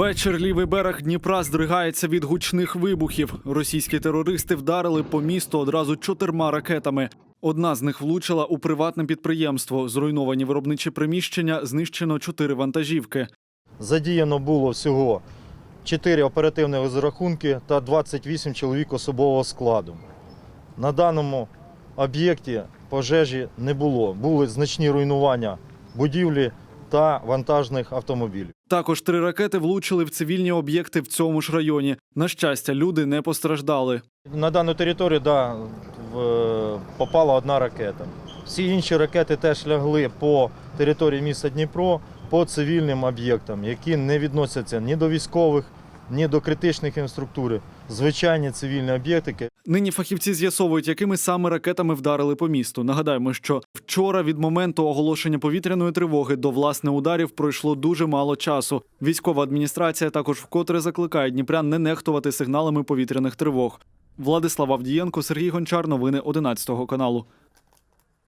Вечір лівий берег Дніпра здригається від гучних вибухів. Російські терористи вдарили по місту одразу чотирма ракетами. Одна з них влучила у приватне підприємство. Зруйновані виробничі приміщення, знищено чотири вантажівки. Задіяно було всього 4 оперативні розрахунки та 28 чоловік особового складу. На даному об'єкті пожежі не було. Були значні руйнування будівлі та вантажних автомобілів. Також три ракети влучили в цивільні об'єкти в цьому ж районі. На щастя, люди не постраждали. На дану територію да, в- попала одна ракета. Всі інші ракети теж лягли по території міста Дніпро по цивільним об'єктам, які не відносяться ні до військових, ні до критичних інфраструктури. Звичайні цивільні об'єкти, Нині фахівці з'ясовують, якими саме ракетами вдарили по місту. Нагадаємо, що вчора від моменту оголошення повітряної тривоги до власне ударів пройшло дуже мало часу. Військова адміністрація також вкотре закликає дніпрян не нехтувати сигналами повітряних тривог. Владислав Авдієнко, Сергій Гончар. Новини 11 каналу.